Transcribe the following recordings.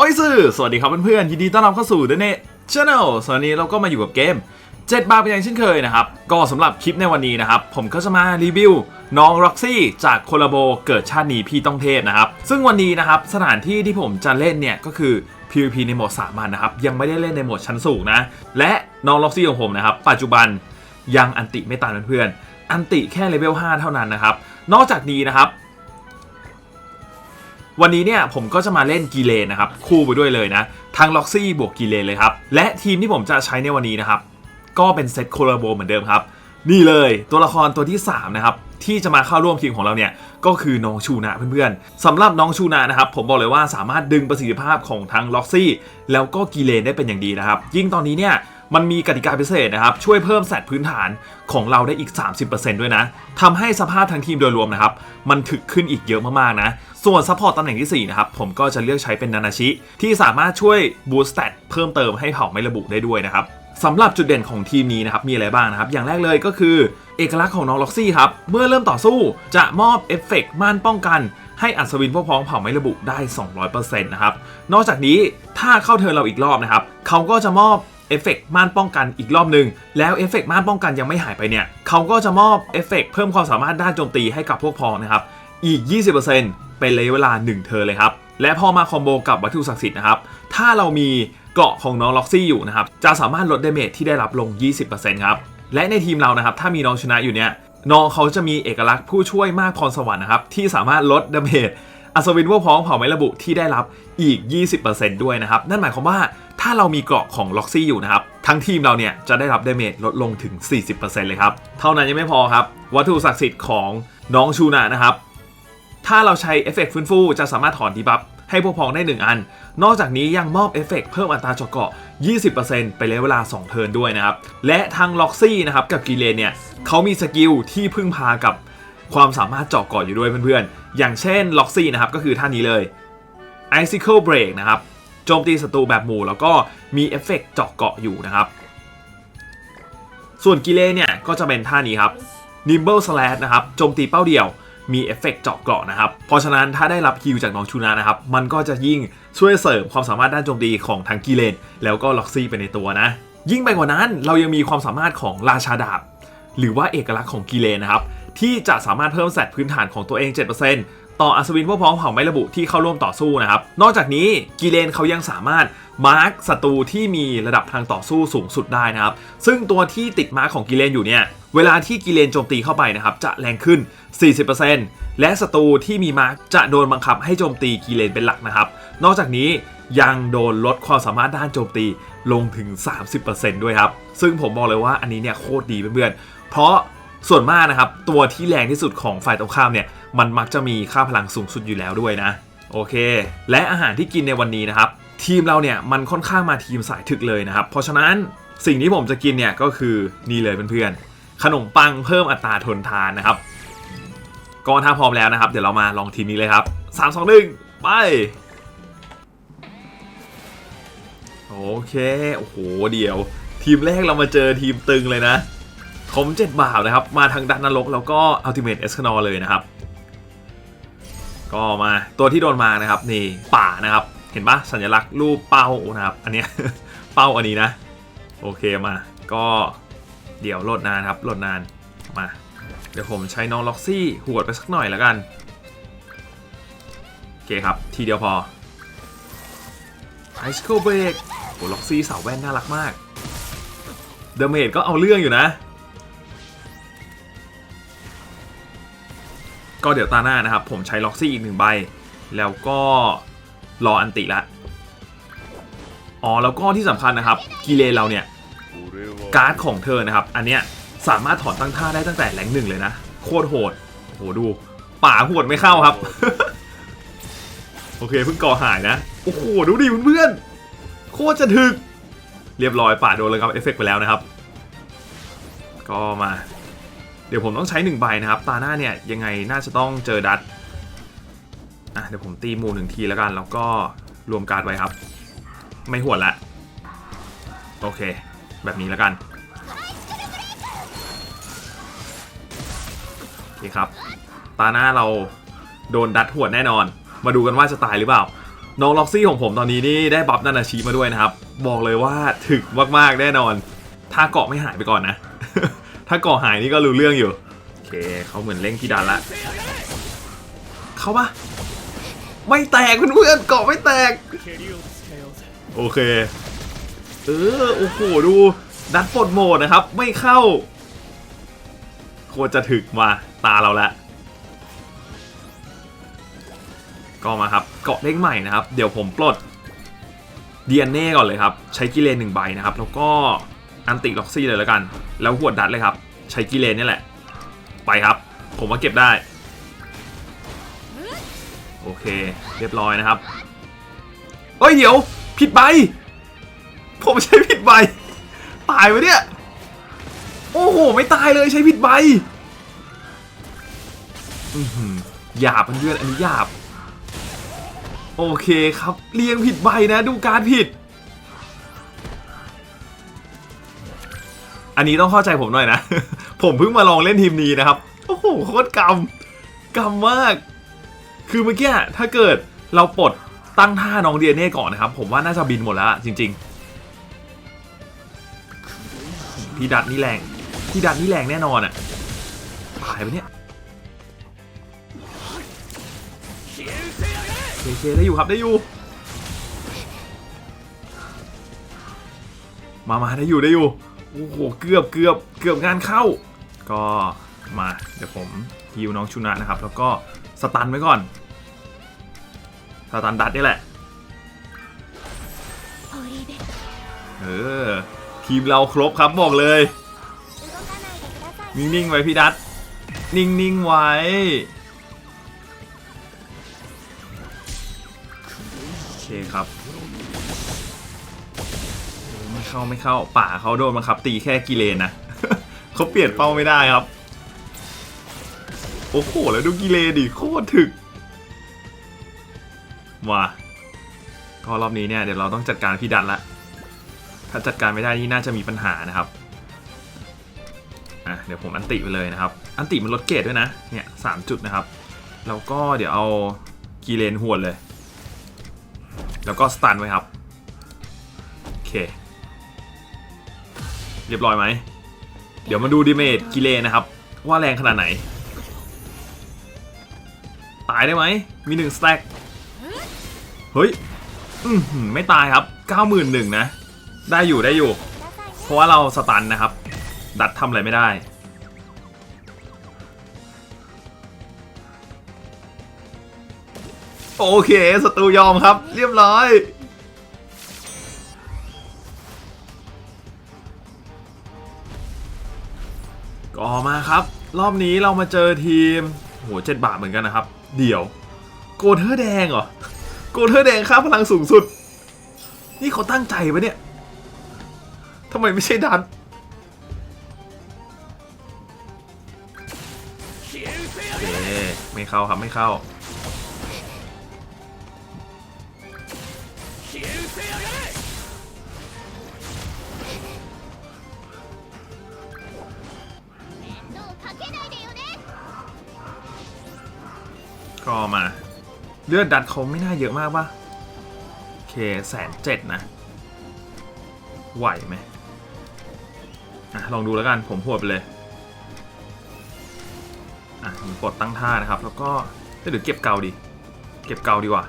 โอ้ยสื่อสวัสดีครับเพื่อนๆยินดีต้อนรับเข้าสู่ The Net Channel สวัสดีเราก็มาอยู่กับเกม 7 บาทเป็นอย่างเช่นเคยนะครับ ก็สำหรับคลิปในวันนี้นะครับ ผมก็จะมารีวิว น้อง Roxy จากโคลาโบเกิดชาตินี้พี่ต้องเทพนะครับ ซึ่งวันนี้นะครับสถานที่ที่ผมจะเล่นเนี่ยก็คือ PVP ในโหมดสามัญนะครับ ยังไม่ได้เล่นในโหมดชั้นสูงนะ และน้อง Roxy ของผมนะครับปัจจุบันยังอันติไม่ตามเพื่อนๆอันติแค่เลเวล5เท่านั้นนะครับนอกจากนี้นะครับ วันนี้เนี่ยผมก็จะมาเล่นกีเลนนะครับ คู่ไปด้วยเลยนะ ทั้งล็อกซี่บวกกีเลนเลยครับ และทีมที่ผมจะใช้ในวันนี้นะครับ ก็เป็นเซตโคลาโบเหมือนเดิมครับ นี่เลยตัวละครตัวที่ 3 นะครับ ที่จะมาเข้าร่วมทีมของเราเนี่ย ก็คือน้องชูนะเพื่อนๆสำหรับน้องชูนะนะครับ ผมบอกเลยว่าสามารถดึงประสิทธิภาพของทั้งล็อกซี่แล้วก็กีเลนได้เป็นอย่างดีนะครับ ยิ่งตอนนี้เนี่ย มันมีกติกาพิเศษนะครับ ช่วยเพิ่มแสตพื้นฐานของเราได้อีก 30%ด้วยนะทำให้สภาพทั้งทีมโดยรวมนะครับ มันถึกขึ้นอีกเยอะมากๆนะ ส่วนซัพพอร์ตตำแหน่งที่ 4 นะครับ ผมก็จะเลือกใช้เป็นนานาชิ ที่สามารถช่วยบูสต์สเตเพิ่มเติมให้เผ่าไม่ระบุได้ด้วยนะครับสำหรับจุดเด่นของทีมนี้นะครับมีอะไรบ้างนะครับ อย่างแรกเลยก็คือ เอกลักษณ์ของน้องล็อกซี่ครับเมื่อเริ่มต่อสู้จะมอบเอฟเฟกต์ม่านป้องกันให้อัศวินพวกพ้องเผ่าไม่ระบุได้ 200%นะครับ นอกจากนี้ถ้าเข้าเทิร์นเราอีกรอบนะครับ เขาก็จะมอบ เอฟเฟกต์ม่านป้องกันอีกรอบหนึ่งแล้วเอฟเฟกต์ม่านป้องกันยังไม่หายไปเนี่ยเขาก็จะมอบเอฟเฟกต์เพิ่มความสามารถด้านโจมตีให้กับพวกพองนะครับอีก 20%เป็นระยะเวลา 1 เทอร์เลยครับและพอมาคอมโบกับวัตถุศักดิ์สิทธิ์นะครับถ้าเรามีเกราะของน้องล็อกซี่อยู่นะครับจะสามารถลดเดเมจที่ได้รับลง 20%ครับและในทีมเรานะครับถ้ามีน้องชนะอยู่เนี่ยน้องเขาจะมีเอกลักษณ์ผู้ช่วยมากพรสวรรค์นะครับที่สามารถลดดาเมจอัศวินพวกพ้องเผ่าไม่ระบุที่ได้รับอีก 20%ด้วยนะครับ นั่นหมายความว่า ถ้าเรามีเกราะของล็อกซี่อยู่นะครับ ทั้งทีมเราเนี่ยจะได้รับดเมจลดลงถึง 40%เลยครับ เท่านั้นยังไม่พอครับ วัตถุศักดิ์สิทธิ์ของน้องชูนะนะครับ ถ้าเราใช้เอฟเฟกต์ฟื้นฟูจะสามารถถอนดีบัฟให้พวกพ้องได้ 1 อัน นอกจากนี้ยังมอบเอฟเฟกต์เพิ่มอัตราเจาะเกาะ 20%ไปเลยเวลา 2 เทิร์นด้วยนะครับ และทางล็อกซี่นะครับกับกีเลนเนี่ยเขามีสกิลที่พึ่งพากับความสามารถเจาะเกาะอยู่ด้วยเพื่อนๆ อย่างเช่นล็อกซี่นะครับก็คือท่านี้เลย Icicle Break นะครับ โจมตีศัตรูแบบหมู่ แล้วก็มีเอฟเฟกต์เจาะเกาะอยู่นะครับ ส่วนกิเลนเนี่ยก็จะเป็นท่านี้ครับ Nimble Slash นะครับโจมตีเป้าเดียวมีเอฟเฟกต์เจาะเกราะนะครับ เพราะฉะนั้นถ้าได้รับฮิวจากน้องชูนานะครับ มันก็จะยิ่งช่วยเสริมความสามารถด้านโจมตีของทั้งกิเลน แล้วก็ล็อกซี่ไปในตัวนะ ยิ่งไปกว่านั้นเรายังมีความสามารถของราชาดาบ หรือว่าเอกลักษณ์ของกิเลนนะครับ ที่จะสามารถเพิ่มแสตพื้นฐานของตัวเอง 7% ต่ออัศวินพวกพ้องเผ่าไม่ระบุที่เข้าร่วมต่อสู้นะครับ นอกจากนี้กิเลนเขายังสามารถมาร์คศัตรูที่มีระดับทางต่อสู้สูงสุดได้นะครับ ซึ่งตัวที่ติดมาร์คของกิเลนอยู่เนี่ย เวลาที่กิเลนโจมตีเข้าไปนะครับ จะแรงขึ้น 40%และศัตรูที่มีมาร์คจะโดนบังคับให้โจมตีกิเลนเป็นหลักนะครับ นอกจากนี้ยังโดนลดความสามารถด้านโจมตีลงถึง 30%ด้วยครับ ซึ่งผมบอกเลยว่าอันนี้เนี่ยโคตรดีเพื่อนๆ เพราะส่วนมากนะครับตัวที่แรงที่สุดของฝ่ายตรงข้ามเนี่ย มันมักจะมีค่าพลังสูงสุดอยู่แล้วด้วยนะโอเค และอาหารที่กินในวันนี้นะครับ ทีมเราเนี่ยมันค่อนข้างมาทีมสายถึกเลยนะครับ เพราะฉะนั้นสิ่งที่ผมจะกินเนี่ยก็คือนี่เลยเพื่อนๆขนมปังเพิ่มอัตราทนทานนะครับก็ถ้าพร้อมแล้วนะครับ เดี๋ยวเรามาลองทีมนี้เลยครับ 3 2 1 ไป โอเค โอ้โห เดี๋ยว ทีมแรกเรามาเจอทีมตึงเลยนะผมเจ็ดบาทนะครับ มาทางดันนรกแล้วก็อัลติเม e เอสคานอเลยนะครับ ก็มาตัวที่โดนมานะครับนี่ป่านะครับ เห็นปะสัญลักษณ์รูปเป้านะครับ อันเนี้ยเป้าอันนี้นะ โอเคมา ก็เดี๋ยวโหลดนานครับโหลดนานมา เดี๋ยวผมใช้น้องล็อกซี่หวดไปสักหน่อยแล้วกันโอเคครับ ทีเดียวพอไอส e เบรกโหล็อกซี่สาวแว่นน่ารักมากเดเมจก็เอาเรื่องอยู่นะ ก็เดี๋ยวตาหน้านะครับ ผมใช้ล็อกซี่อีกหนึ่งใบ แล้วก็รออันติละ อ๋อ แล้วก็ที่สำคัญนะครับกีเลนเราเนี่ย การ์ดของเธอนะครับ อันเนี้ยสามารถถอนตั้งท่าได้ตั้งแต่แรงหนึ่งเลยนะ โคตรโหดโหดู ป่าหดไม่เข้าครับ โอเคเพิ่งก่อหายนะ โอ้โห ดูดิเพื่อนโคตรจะถึก เรียบร้อยป่าโดนเลยครับเอฟเฟกต์ไปแล้วนะครับ ก็มา เดี๋ยวผมต้องใช้หนึ่งใบนะครับตาหน้าเนี่ยยังไงน่าจะต้องเจอดัตอะเดี๋ยวผมตีมูหนึ่งทีแล้วกันแล้วก็รวมการดไว้ครับ ไม่หวดละโอเค แบบนี้แล้วกันโอเคครับ ตาหน้าเราโดนดัดหวดแน่นอน มาดูกันว่าจะตายหรือเปล่าน้องล็อกซี่ของผมตอนนี้นี่ได้บัฟนานาชีมาด้วยนะครับ บอกเลยว่าถึกมากๆแน่นอน ถ้าเกาะไม่หายไปก่อนนะ ถ้าเกาะหายนี่ก็รู้เรื่องอยู่ โอเคเขาเหมือนเร่งพี่ดันละ เข้าปะไม่แตกเพื่อนๆเกาะไม่แตก โอเค เออ โอ้โห ดู ดันปลดโหมดนะครับ ไม่เข้า โคตรจะถึกมาตาเราแล้วก็มาครับ เกาะเด้งใหม่นะครับ เดี๋ยวผมปลดดีเอ็นเน่ก่อนเลยครับ ใช้กิเลนหนึ่งใบนะครับ แล้วก็ อันติล็อกซี่เลยแล้วกัน แล้วหัวดดัดเลยครับ ใช้กิเลนนี่แหละ ไปครับ ผมว่าเก็บได้ โอเค เรียบร้อยนะครับเอ้ยเดี๋ยว ผิดใบ ผมใช้ผิดใบ ตายวะเนี่ย โอ้โห ไม่ตายเลยใช้ผิดใบหยาบเพื่อนอันนี้หยาบ โอเคครับ เรียงผิดใบนะ ดูการผิด อันนี้ต้องเข้าใจผมหน่อยนะ ผมเพิ่งมาลองเล่นทีมนี้นะครับ โอ้โหโคตรกำกำมาก คือเมื่อกี้ถ้าเกิดเราปลดตั้งท่าน้องเดียเน่ก่อนนะครับ ผมว่าน่าจะบินหมดแล้วจริง ๆ พี่ดัดนี่แรง พี่ดัดนี่แรงแน่นอนอะตายไปเนี่ยเคเคได้อยู่ครับได้อยู่ มามาได้อยู่ได้อยู่ โอ้โหเกือบเกือบเกือบงานเข้า ก็มาเดี๋ยวผมฮิวน้องชุนะนะครับ แล้วก็สตันไว้ก่อนสตันดัดนี่แหละเออทีมเราครบครับบอกเลย นิ่งๆไว้พี่ดัดนิ่งๆไว้โอเคครับไม่ เข้าไม่เข้าป่าเขาโดนบังคับ ตีแค่กิเลนนะเขาเปลี่ยนเป้าไม่ได้ครับ โอ้โหแล้วดูกิเลนดิโคตรถึกมาก็รอบนี้เนี่ยเดี๋ยวเราต้องจัดการพี่ดันละ ถ้าจัดการไม่ได้นี่น่าจะมีปัญหานะครับอะเดี๋ยวผมอันติไปเลยนะครับ อันติมันลดเกรดด้วยนะเนี่ยสามจุดนะครับแล้วก็เดี๋ยวเอากีเลนหวดเลย แล้วก็สตันไว้ครับ โอเค เรียบร้อยไหม เดี๋ยวมาดูดิเมจกิเลนะครับ ว่าแรงขนาดไหน ตายได้ไหม มีหนึ่งสแต็กเฮ้ยอือหือไม่ตายครับ 91,000นะ ได้อยู่ได้อยู่ เพราะว่าเราสตันนะครับ ดัดทำอะไรไม่ได้ โอเคศัตรูยอมครับ เรียบร้อย ก็มาครับ รอบนี้เรามาเจอทีมโหเจ็ดบาทเหมือนกันนะครับ เดี๋ยว โกเทอร์แดงเหรอ โกเทอร์แดงค่าพลังสูงสุด นี่เขาตั้งใจปะเนี่ยทำไมไม่ใช่ดันโอเคไม่เข้าครับไม่เข้า ก็มา เลือดดัดเขาไม่น่าเยอะมากปะโอเคแสนเจ็ดนะ ไหวไหมอะลองดูแล้วกันผมพวดไปเลยอะผมกดตั้งท่านะครับ แล้วก็เอ้ยเดี๋ยวเก็บเกาดิเก็บเกาดีกว่า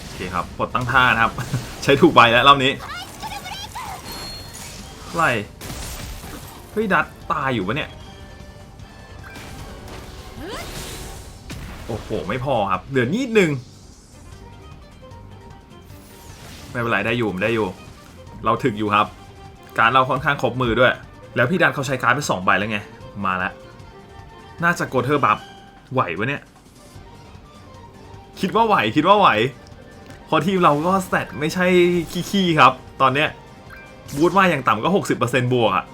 โอเคครับกดตั้งท่านะครับ ใช้ถูกใบแล้วรอบนี้เท่าไรเฮ้ยดัด ตายอยู่ปะเนี่ย โอ้โห ไม่พอครับเหลือนิดนึง ไม่เป็นไรได้อยู่ได้อยู่ เราถึกอยู่ครับ การเราค่อนข้างครบมือด้วย แล้วพี่ดันเขาใช้การ์ดไปสองใบแล้วไง มาแล้ว น่าจะโกเทอร์บัฟไหววะเนี่ย คิดว่าไหวคิดว่าไหวพอทีมเราก็สแตไม่ใช่ขี้ๆครับ ตอนเนี้ยบูทมาอย่างต่ำก็ 60%บวกอะ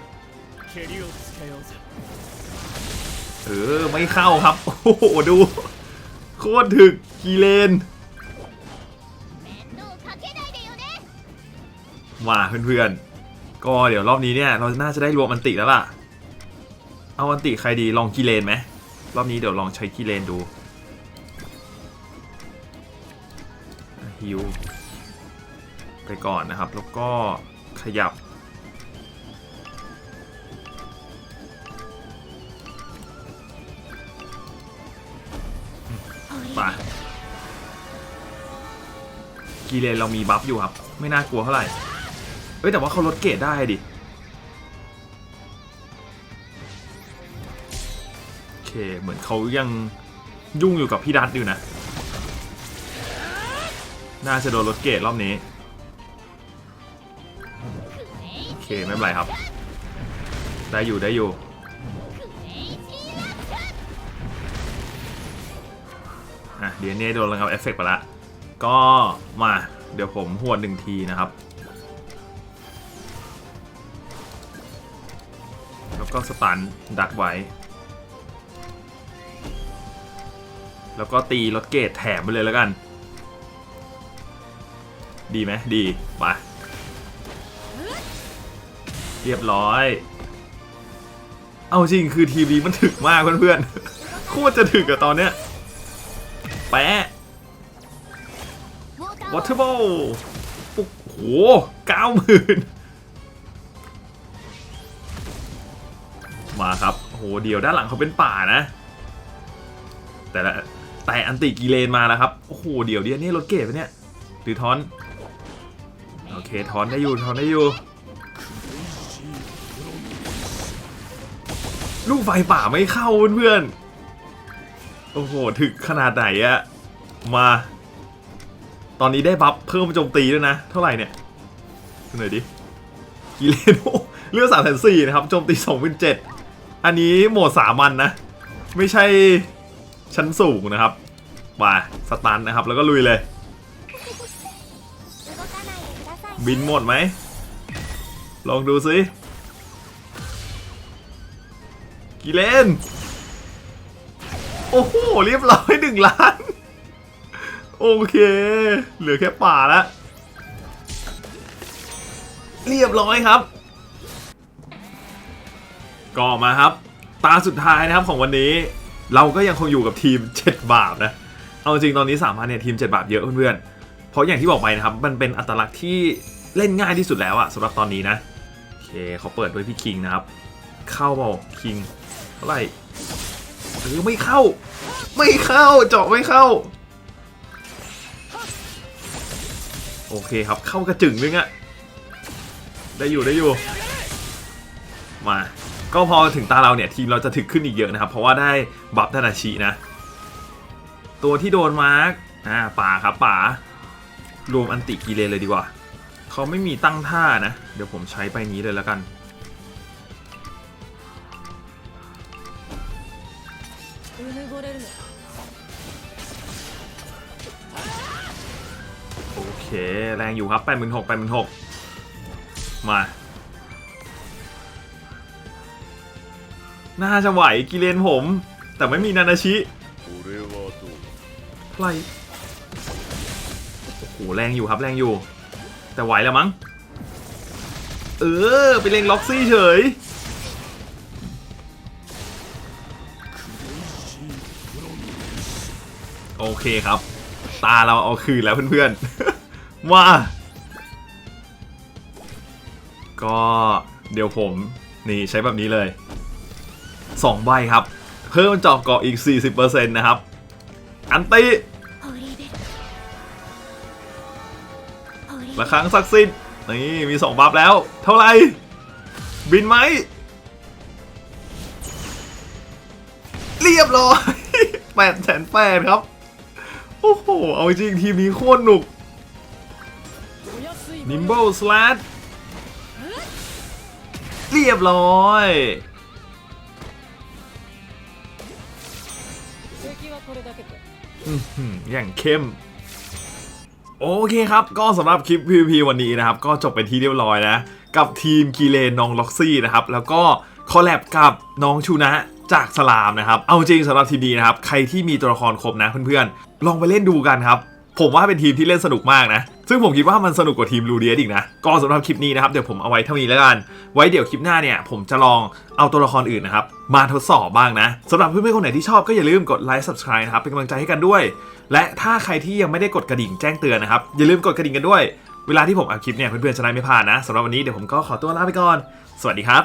อไม่เข้าครับ โอ้โหดู โคตรถึกกีเลนว่าเพื่อนๆ ก็เดี๋ยวรอบนี้เนี่ย เราน่าจะได้รวมมันติแล้วล่ะ เอามันติใครดีลองกีเลนไหมรอบนี้เดี๋ยวลองใช้กีเลนดูฮิวไปก่อนนะครับ แล้วก็ขยับ กีเลนเรามีบัฟอยู่ครับ ไม่น่ากลัวเท่าไหร่ เอ้ยแต่ว่าเขาลดเกรดได้ดิ โอเค เหมือนเขายังยุ่งอยู่กับพี่ดัตอยู่นะ น่าจะโดนลดเกรดรอบนี้ โอเค ไม่เป็นไรครับ ได้อยู่ได้อยู่อะเดียนเน่โดนระงับเอฟเฟกต์ไปละ ก็มาเดี๋ยวผมหวดหนึ่งทีนะครับ แล้วก็สตันดักไว้ แล้วก็ตีรถเกตแถมไปเลยแล้วกัน ดีไหมดีไปเรียบร้อย เอาจริงคือทีวีมันถึกมากเพื่อนๆโคตรจะถึกกับตอนเนี้ย แปะ วอเตอร์บอลโอ้โหเก้าหมื่นมาครับโหเดี๋ยวด้านหลังเขาเป็นป่านะ แต่ละแต่อันติกีเลนมาแล้วครับ โอ้โห เดี๋ยวเดียวนี่รถเกตไปเนี่ยหรือทอน โอเคทอนได้อยู่ทอนได้อยู่ ลูกไฟป่าไม่เข้าเพื่อนๆโอ้โห ถึกขนาดไหนอะมา ตอนนี้ได้บัฟเพิ่มโจมตีด้วยนะ เท่าไหร่เนี่ยดูหน่อยดิกิเลนโอเลือดสามแสนสี่นะครับโจมตีสองเป็นเจ็ดอันนี้โหมดสามัญนนะ ไม่ใช่ชั้นสูงนะครับมาสตันนะครับ แล้วก็ลุยเลย บินหมดไหม ลองดูสิกิเลน โอ้โห เรียบร้อยหนึ่งล้าน โอเค เหลือแค่ป่าแล้วเรียบร้อยครับ ก็มาครับ ตาสุดท้ายนะครับของวันนี้ เราก็ยังคงอยู่กับทีม 7 บาปนะ เอาจริงตอนนี้3 0 0เนี่ยทีม 7 บาปเยอะเพื่อนๆ เพราะอย่างที่บอกไปนะครับ มันเป็นอัตลักษณ์ที่เล่นง่ายที่สุดแล้วอะสำหรับตอนนี้นะ โอเคเขาเปิดด้วยพี่คิงนะครับ เข้าเปล่าคิงเท่าไหร่เออไม่เข้า ไม่เข้าเจาะไม่เข้า โอเคครับเข้ากระจึงนึงอะได้อยู่ได้อยู่ มา ก็พอถึงตาเราเนี่ยทีมเราจะถึกขึ้นอีกเยอะนะครับ เพราะว่าได้บัฟธนาชินะ ตัวที่โดนมาร์กอ่าป่าครับป่ารวมอันติกีเลนเลยดีกว่า เขาไม่มีตั้งท่านะ เดี๋ยวผมใช้ไปนี้เลยแล้วกัน แรงอยู่ครับ 8 6 0 0 0 8 6 0มา น่าจะไหวกิเลนผม แต่ไม่มีนานาชิไพลโอ้โหแรงอยู่ครับแรงอยู่ แต่ไหวแล้วมั้ง เออ ไปเล่งล็อกซี่เฉยโอเคครับ ตาเราเอาคืนแล้วเพื่อนๆ ว่าก็เดี๋ยวผมนี่ใช้แบบนี้เลย 2 ใบครับ เพิ่มจอกเกาะอีก 40%นะครับ อันตีละครั้งสักสิทธิ์นี่มี 2 บัฟแล้ว เท่าไหร่ บินไหม เรียบร้อยแปดแสนแปดครับ โอ้โห เอาจริงทีมนี้โคตรหนุก นิมเบิลสลัดเรียบร้อยอย่างเข้ม โอเคครับ ก็สำหรับคลิปพิพีวันนี้นะครับ ก็จบไปที่เรียบร้อยนะ กับทีมกีเลนน้องล็อกซี่นะครับ แล้วก็คอลแลบกับน้องชูนะจากสลามนะครับ เอาจริงสำหรับทีมนี้นะครับ ใครที่มีตัวละครครบนะเพื่อนๆ ลองไปเล่นดูกันครับ ผมว่าเป็นทีมที่เล่นสนุกมากนะ ซึ่งผมคิดว่ามันสนุกกว่าทีมลูเดียอีกนะ ก็สำหรับคลิปนี้นะครับ เดี๋ยวผมเอาไว้เท่านี้แล้วกัน ไว้เดี๋ยวคลิปหน้าเนี่ย ผมจะลองเอาตัวละครอื่นนะครับ มาทดสอบบ้างนะสำหรับเพื่อนๆคนไหนที่ชอบก็อย่าลืมกดไลค์ subscribe นะครับ เป็นกำลังใจให้กันด้วย และถ้าใครที่ยังไม่ได้กดกระดิ่งแจ้งเตือนนะครับ อย่าลืมกดกระดิ่งกันด้วย เวลาที่ผมอัพคลิปเนี่ยเพื่อนๆจะได้ไม่พลาดนะสำหรับวันนี้เดี๋ยวผมก็ขอตัวลาไปก่อน สวัสดีครับ